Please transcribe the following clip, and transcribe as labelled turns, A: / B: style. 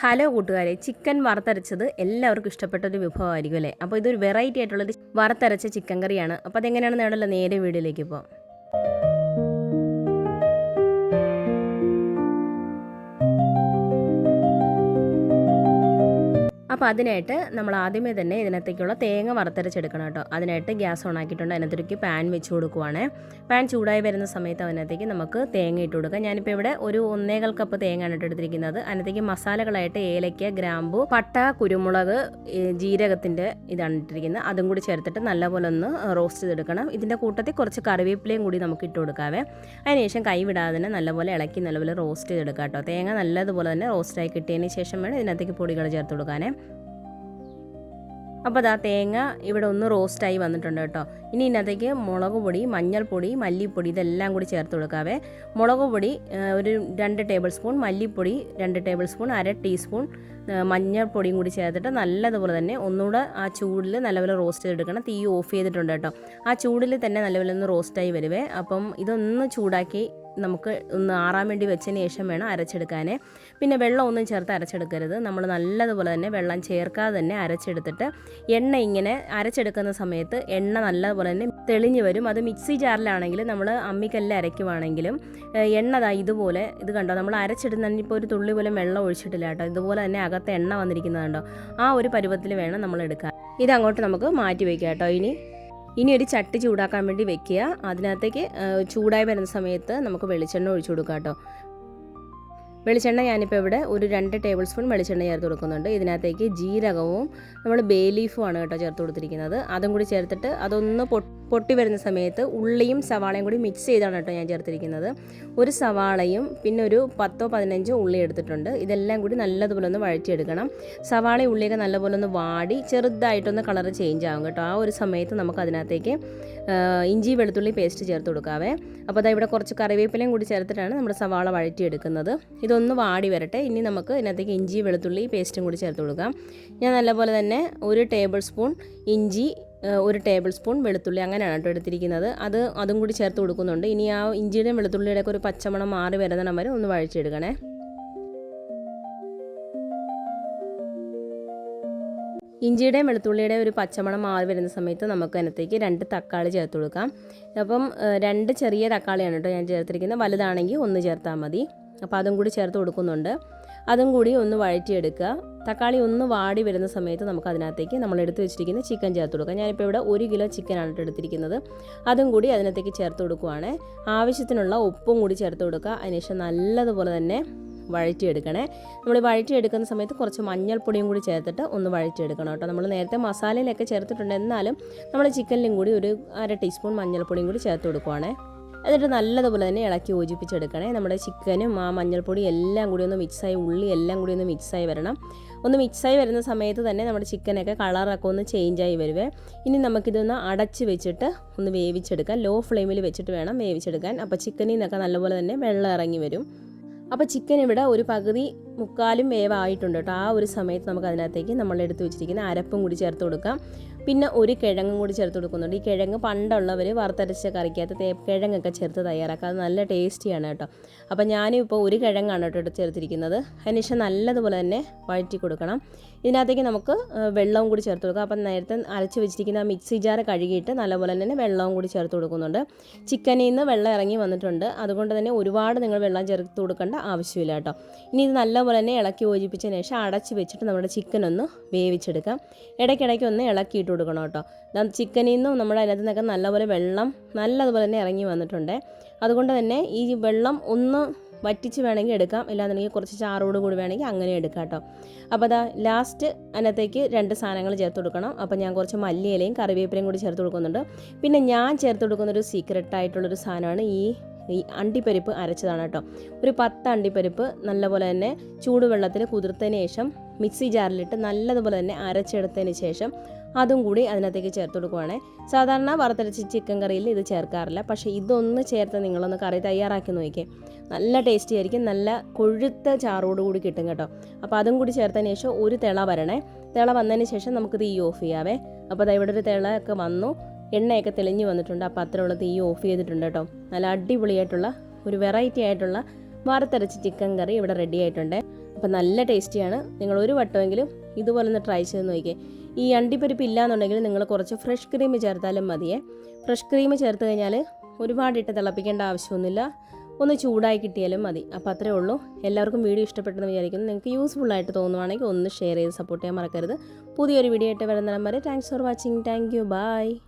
A: Hello കൂട്ടുകാരെ chicken വറുത്തരച്ചത് എല്ലാവർക്കും ഇഷ്ടപ്പെട്ട ഒരു വിഭവമായിരിക്കും അല്ലേ? അപ്പോൾ ഇതൊരു വെറൈറ്റി ആയിട്ടുള്ളൊരു വറുത്തരച്ച ചിക്കൻ കറിയാണ്. അപ്പോൾ അതെങ്ങനെയാണെന്ന് നേടല്ലോ നേരെ വീടിലേക്ക് പോകാം അപ്പോൾ അതിനായിട്ട് നമ്മൾ ആദ്യമേ തന്നെ ഇതിനകത്തേക്കുള്ള തേങ്ങ വറുത്തരച്ചെടുക്കണം കേട്ടോ. അതിനായിട്ട് ഗ്യാസ് ഓൺ ആക്കിയിട്ടുണ്ട്. അതിനകത്തേക്ക് പാൻ വെച്ച് കൊടുക്കുവാണ്. പാൻ ചൂടായി വരുന്ന സമയത്ത് അതിനകത്തേക്ക് നമുക്ക് തേങ്ങ ഇട്ട് കൊടുക്കാം. ഞാനിപ്പോൾ ഇവിടെ ഒരു ഒന്നേകാൽ കപ്പ് തേങ്ങയാണ് ഇട്ട് എടുത്തിരിക്കുന്നത്. അതിനകത്തേക്ക് മസാലകളായിട്ട് ഏലയ്ക്ക ഗ്രാമ്പു പട്ട കുരുമുളക് ജീരകത്തിന്റെ ഇതാണ് ഇട്ടിരിക്കുന്നത്. അതും കൂടി ചേർത്തിട്ട് നല്ലപോലെ ഒന്ന് റോസ്റ്റ് ചെയ്തെടുക്കണം. ഇതിന്റെ കൂട്ടത്തിൽ കുറച്ച് കറിവേപ്പിലയും കൂടി നമുക്ക് ഇട്ട് കൊടുക്കാവേ. അതിനുശേഷം കൈവിടാതെ തന്നെ നല്ലപോലെ ഇളക്കി നല്ലപോലെ റോസ്റ്റ് ചെയ്തെടുക്കാം കേട്ടോ. തേങ്ങ നല്ലതുപോലെ തന്നെ റോസ്റ്റായി കിട്ടിയതിന് ശേഷം വേണം ഇതിനകത്തേക്ക് പൊടികൾ ചേർത്ത് കൊടുക്കാനേ. അപ്പോൾ അതാ തേങ്ങ ഇവിടെ ഒന്ന് റോസ്റ്റായി വന്നിട്ടുണ്ട് കേട്ടോ. ഇനി ഇതിനകത്തേക്ക് മുളക് പൊടി മഞ്ഞൾപ്പൊടി മല്ലിപ്പൊടി ഇതെല്ലാം കൂടി ചേർത്ത് കൊടുക്കാവേ. മുളക് പൊടി ഒരു രണ്ട് ടേബിൾ സ്പൂൺ മല്ലിപ്പൊടി രണ്ട് ടേബിൾ സ്പൂൺ അര ടീസ്പൂൺ മഞ്ഞൾപ്പൊടിയും കൂടി ചേർത്തിട്ട് നല്ലതുപോലെ തന്നെ ഒന്നുകൂടെ ആ ചൂടിൽ നല്ലപോലെ റോസ്റ്റ് ചെയ്തെടുക്കണം. തീ ഓഫ് ചെയ്തിട്ടുണ്ട് കേട്ടോ. ആ ചൂടിൽ തന്നെ നല്ലപോലെ ഒന്ന് റോസ്റ്റായി വരുവേ. അപ്പം ഇതൊന്ന് ചൂടാക്കി നമുക്ക് ഒന്ന് ആറാൻ വേണ്ടി വെച്ചതിന് ശേഷം വേണം അരച്ചെടുക്കാനേ. പിന്നെ വെള്ളം ഒന്നും ചേർത്ത് അരച്ചെടുക്കരുത്. നമ്മൾ നല്ലതുപോലെ തന്നെ വെള്ളം ചേർക്കാതെ തന്നെ അരച്ചെടുത്തിട്ട് എണ്ണ ഇങ്ങനെ അരച്ചെടുക്കുന്ന സമയത്ത് എണ്ണ നല്ലതുപോലെ തന്നെ തെളിഞ്ഞു വരും. അത് മിക്സി ജാറിലാണെങ്കിൽ നമ്മൾ അമ്മിക്കല്ലിൽ അരയ്ക്കുവാണെങ്കിലും എണ്ണ ദാ ഇതുപോലെ ഇത് കണ്ടോ? നമ്മൾ അരച്ചിടുന്നതിന് ഇപ്പോൾ ഒരു തുള്ളി പോലും വെള്ളം ഒഴിച്ചിട്ടില്ല കേട്ടോ. ഇതുപോലെ തന്നെ അകത്ത് എണ്ണ വന്നിരിക്കുന്നത് കണ്ടോ ആ ഒരു പരുവത്തിൽ വേണം നമ്മൾ എടുക്കാൻ. ഇതങ്ങോട്ട് നമുക്ക് മാറ്റി വയ്ക്കാം കേട്ടോ. ഇനി ഇനി ഒരു ചട്ടി ചൂടാക്കാൻ വേണ്ടി വെക്കുക. അതിനകത്തേക്ക് ചൂടായി വരുന്ന സമയത്ത് നമുക്ക് വെളിച്ചെണ്ണ ഒഴിച്ചു കൊടുക്കാം കേട്ടോ. വെളിച്ചെണ്ണ ഞാനിപ്പോൾ ഇവിടെ ഒരു രണ്ട് ടേബിൾ സ്പൂൺ വെളിച്ചെണ്ണ ചേർത്ത് കൊടുക്കുന്നുണ്ട്. ഇതിനകത്തേക്ക് ജീരകവും നമ്മൾ ബേ ആണ് കേട്ടോ ചേർത്ത് കൊടുത്തിരിക്കുന്നത്. അതും കൂടി ചേർത്തിട്ട് അതൊന്ന് പൊട്ടി വരുന്ന സമയത്ത് ഉള്ളിയും സവാളയും കൂടി മിക്സ് ചെയ്താണ് കേട്ടോ ഞാൻ ചേർത്തിരിക്കുന്നത്. ഒരു സവാളയും പിന്നെ ഒരു പത്തോ പതിനഞ്ചോ ഉള്ളി എടുത്തിട്ടുണ്ട്. ഇതെല്ലാം കൂടി നല്ലതുപോലെ ഒന്ന് വഴറ്റിയെടുക്കണം. സവാള ഉള്ളിയൊക്കെ നല്ലപോലെ ഒന്ന് വാടി ചെറുതായിട്ടൊന്ന് കളർ ചേഞ്ച് ആകും കേട്ടോ. ആ ഒരു സമയത്ത് നമുക്ക് അതിനകത്തേക്ക് ഇഞ്ചി വെളുത്തുള്ളി പേസ്റ്റ് ചേർത്ത് കൊടുക്കാവേ. അപ്പോൾ അതാ ഇവിടെ കുറച്ച് കറിവേപ്പിലയും കൂടി ചേർത്തിട്ടാണ് നമ്മുടെ സവാള വഴറ്റിയെടുക്കുന്നത്. ഇതൊന്ന് വാടി വരട്ടെ. ഇനി നമുക്ക് ഇതിനകത്തേക്ക് ഇഞ്ചി വെളുത്തുള്ളി പേസ്റ്റും കൂടി ചേർത്ത് കൊടുക്കാം. ഞാൻ നല്ലപോലെ തന്നെ ഒരു ടേബിൾ സ്പൂൺ ഇഞ്ചി ഒരു ടേബിൾ സ്പൂൺ വെളുത്തുള്ളി അങ്ങനെയാണ് കേട്ടോ എടുത്തിരിക്കുന്നത്. അത് അതും കൂടി ചേർത്ത് കൊടുക്കുന്നുണ്ട്. ഇനി ആ ഇഞ്ചിയുടെയും വെളുത്തുള്ളിയുടെയൊക്കെ ഒരു പച്ചമണം മാറി വരുന്നിടം വരെ ഒന്ന് വഴറ്റിയെടുക്കണേ. ഇഞ്ചിയുടെയും വെളുത്തുള്ളിയുടെയും ഒരു പച്ചമണം മാറി വരുന്ന സമയത്ത് നമുക്ക് അതിനകത്തേക്ക് രണ്ട് തക്കാളി ചേർത്ത് കൊടുക്കാം. അപ്പം രണ്ട് ചെറിയ തക്കാളിയാണ് കേട്ടോ ഞാൻ ചേർത്തിരിക്കുന്നത്. വലുതാണെങ്കിൽ ഒന്ന് ചേർത്താൽ മതി. അപ്പോൾ അതും കൂടി ചേർത്ത് കൊടുക്കുന്നുണ്ട്. അതും കൂടി ഒന്ന് വഴറ്റിയെടുക്കുക. തക്കാളി ഒന്ന് വാടി വരുന്ന സമയത്ത് നമുക്ക് അതിനകത്തേക്ക് നമ്മൾ എടുത്ത് വെച്ചിരിക്കുന്ന ചിക്കൻ ചേർത്ത് കൊടുക്കാം. ഞാനിപ്പോൾ ഇവിടെ ഒരു കിലോ ചിക്കനാണ് കേട്ടോ എടുത്തിരിക്കുന്നത്. അതും കൂടി അതിനകത്തേക്ക് ചേർത്ത് കൊടുക്കുവാണ്. ആവശ്യത്തിനുള്ള ഉപ്പും കൂടി ചേർത്ത് കൊടുക്കുക. അതിനുശേഷം നല്ലതുപോലെ തന്നെ വഴറ്റിയെടുക്കണേ. നമ്മൾ വഴറ്റിയെടുക്കുന്ന സമയത്ത് കുറച്ച് മഞ്ഞൾപ്പൊടിയും കൂടി ചേർത്തിട്ട് ഒന്ന് വഴറ്റിയെടുക്കണം കേട്ടോ. നമ്മൾ നേരത്തെ മസാലയിലൊക്കെ ചേർത്തിട്ടുണ്ട്. എന്നാലും നമ്മൾ ചിക്കനിലും കൂടി ഒരു അര ടീസ്പൂൺ മഞ്ഞൾപ്പൊടിയും കൂടി ചേർത്ത് കൊടുക്കുവാണേ. എന്നിട്ട് നല്ലതുപോലെ തന്നെ ഇളക്കി യോജിപ്പിച്ചെടുക്കണേ. നമ്മുടെ ചിക്കനും ആ മഞ്ഞൾപ്പൊടി എല്ലാം കൂടി ഒന്ന് മിക്സായി ഉള്ളി എല്ലാം കൂടി ഒന്ന് മിക്സായി വരണം. ഒന്ന് മിക്സായി വരുന്ന സമയത്ത് തന്നെ നമ്മുടെ ചിക്കനൊക്കെ കളറൊക്കെ ഒന്ന് ചേഞ്ചായി വരുവേ. ഇനി നമുക്കിതൊന്ന് അടച്ച് വെച്ചിട്ട് ഒന്ന് വേവിച്ചെടുക്കാം. ലോ ഫ്ലെയിമിൽ വെച്ചിട്ട് വേണം വേവിച്ചെടുക്കാൻ. അപ്പോൾ ചിക്കനിൽ നിന്നൊക്കെ നല്ലപോലെ തന്നെ വെള്ളം ഇറങ്ങി വരും. അപ്പോൾ ചിക്കൻ ഇവിടെ ഒരു പകുതി മുക്കാലും വേവായിട്ടുണ്ട് കേട്ടോ. ആ ഒരു സമയത്ത് നമുക്ക് അതിനകത്തേക്ക് നമ്മൾ എടുത്ത് വെച്ചിരിക്കുന്ന അരപ്പും കൂടി ചേർത്ത് കൊടുക്കാം. പിന്നെ ഒരു കിഴങ്ങും കൂടി ചേർത്ത് കൊടുക്കുന്നുണ്ട്. ഈ കിഴങ്ങ് പണ്ടുള്ളവർ വറുത്തരച്ച കറിക്കകത്ത് കിഴങ്ങൊക്കെ ചേർത്ത് തയ്യാറാക്കുക അത് നല്ല ടേസ്റ്റിയാണ് കേട്ടോ. അപ്പോൾ ഞാനും ഇപ്പോൾ ഒരു കിഴങ്ങാണ് കേട്ടോ ചേർത്തിരിക്കുന്നത്. അതിനുശേഷം നല്ലതുപോലെ തന്നെ വഴറ്റി കൊടുക്കണം. ഇതിനകത്തേക്ക് നമുക്ക് വെള്ളവും കൂടി ചേർത്ത് കൊടുക്കാം. അപ്പം നേരത്തെ അരച്ച് വെച്ചിരിക്കുന്ന മിക്സി ജാർ കഴുകിയിട്ട് നല്ലപോലെ തന്നെ വെള്ളവും കൂടി ചേർത്ത് കൊടുക്കുന്നുണ്ട്. ചിക്കനിൽ നിന്ന് വെള്ളം ഇറങ്ങി വന്നിട്ടുണ്ട്. അതുകൊണ്ട് തന്നെ ഒരുപാട് നിങ്ങൾ വെള്ളം ചേർത്ത് കൊടുക്കേണ്ട ആവശ്യമില്ല കേട്ടോ. ഇനി ഇത് നല്ലപോലെ തന്നെ ഇളക്കി യോജിപ്പിച്ചതിന് ശേഷം അടച്ച് വെച്ചിട്ട് നമ്മുടെ ചിക്കൻ ഒന്ന് വേവിച്ചെടുക്കാം. ഇടയ്ക്കിടയ്ക്ക് ഒന്ന് ഇളക്കിയിട്ട് കൊടുക്കണം കേട്ടോ. ചിക്കനിൽ നിന്നും നമ്മുടെ അതിനകത്ത് നിന്നൊക്കെ നല്ലപോലെ വെള്ളം നല്ലതുപോലെ തന്നെ ഇറങ്ങി വന്നിട്ടുണ്ട്. അതുകൊണ്ട് തന്നെ ഈ വെള്ളം ഒന്ന് വറ്റിച്ച് വേണമെങ്കിൽ എടുക്കാം. ഇല്ലാന്നുണ്ടെങ്കിൽ കുറച്ച് ചാറോട് കൂടി വേണമെങ്കിൽ അങ്ങനെ എടുക്കാം കേട്ടോ. അപ്പോൾ അതാ ലാസ്റ്റ് അതിനകത്തേക്ക് രണ്ട് സാധനങ്ങൾ ചേർത്ത് കൊടുക്കണം. അപ്പോൾ ഞാൻ കുറച്ച് മല്ലിയിലയും കറിവേപ്പിലയും കൂടി ചേർത്ത് കൊടുക്കുന്നുണ്ട്. പിന്നെ ഞാൻ ചേർത്ത് കൊടുക്കുന്ന ഒരു സീക്രട്ട് ആയിട്ടുള്ളൊരു സാധനമാണ് ഈ ഈ അണ്ടിപ്പരിപ്പ് അരച്ചതാണ് കേട്ടോ. ഒരു പത്ത് അണ്ടിപ്പരിപ്പ് നല്ലപോലെ തന്നെ ചൂടുവെള്ളത്തിൽ കുതിർത്തതിന് ശേഷം മിക്സി ജാറിലിട്ട് നല്ലതുപോലെ തന്നെ അരച്ചെടുത്തതിന് ശേഷം അതും കൂടി അതിനകത്തേക്ക് ചേർത്ത് കൊടുക്കുവാണേ. സാധാരണ വറുത്തരച്ച ചിക്കൻ കറിയിൽ ഇത് ചേർക്കാറില്ല. പക്ഷേ ഇതൊന്ന് ചേർത്ത് നിങ്ങളൊന്ന് കറി തയ്യാറാക്കി നോക്കിയേ. നല്ല ടേസ്റ്റി ആയിരിക്കും. നല്ല കൊഴുത്ത ചാറോട് കൂടി കിട്ടും കേട്ടോ. അപ്പോൾ അതും കൂടി ചേർത്തതിന് ശേഷം ഒരു തിള വരണേ. തിള വന്നതിന് ശേഷം നമുക്ക് തീ ഓഫ് ചെയ്യാവേ. അപ്പോൾ ദാ ഇവിടെ ഒരു തിളയൊക്കെ വന്നു. എണ്ണയൊക്കെ തെളിഞ്ഞു വന്നിട്ടുണ്ട്. അപ്പോൾ അത്രയുള്ള തീ ഓഫ് ചെയ്തിട്ടുണ്ട് കേട്ടോ. നല്ല അടിപൊളിയായിട്ടുള്ള ഒരു വെറൈറ്റി ആയിട്ടുള്ള വറുത്തരച്ച് ചിക്കൻ കറി ഇവിടെ റെഡി ആയിട്ടുണ്ട്. അപ്പോൾ നല്ല ടേസ്റ്റിയാണ് നിങ്ങൾ ഒരു വട്ടമെങ്കിലും ഇതുപോലെ ഒന്ന് ട്രൈ ചെയ്ത് നോക്കിയേ. ഈ അണ്ടിപ്പരിപ്പ് ഇല്ലാന്നുണ്ടെങ്കിൽ നിങ്ങൾ കുറച്ച് ഫ്രഷ് ക്രീം ചേർത്താലും മതിയേ. ഫ്രഷ് ക്രീം ചേർത്ത് കഴിഞ്ഞാൽ ഒരുപാട് ഇട്ട് തിളപ്പിക്കേണ്ട ആവശ്യമൊന്നുമില്ല. ഒന്ന് ചൂടായി കിട്ടിയാലും മതി. അപ്പോൾ അത്രേ ഉള്ളൂ. എല്ലാവർക്കും വീഡിയോ ഇഷ്ടപ്പെട്ടെന്ന് വിചാരിക്കുന്നു. നിങ്ങൾക്ക് യൂസ്ഫുൾ ആയിട്ട് തോന്നുവാണെങ്കിൽ ഒന്ന് ഷെയർ ചെയ്ത് സപ്പോർട്ട് ചെയ്യാൻ മറക്കരുത്. പുതിയൊരു വീഡിയോ ആയിട്ട് വരുന്ന വരെ thanks for watching thank you bye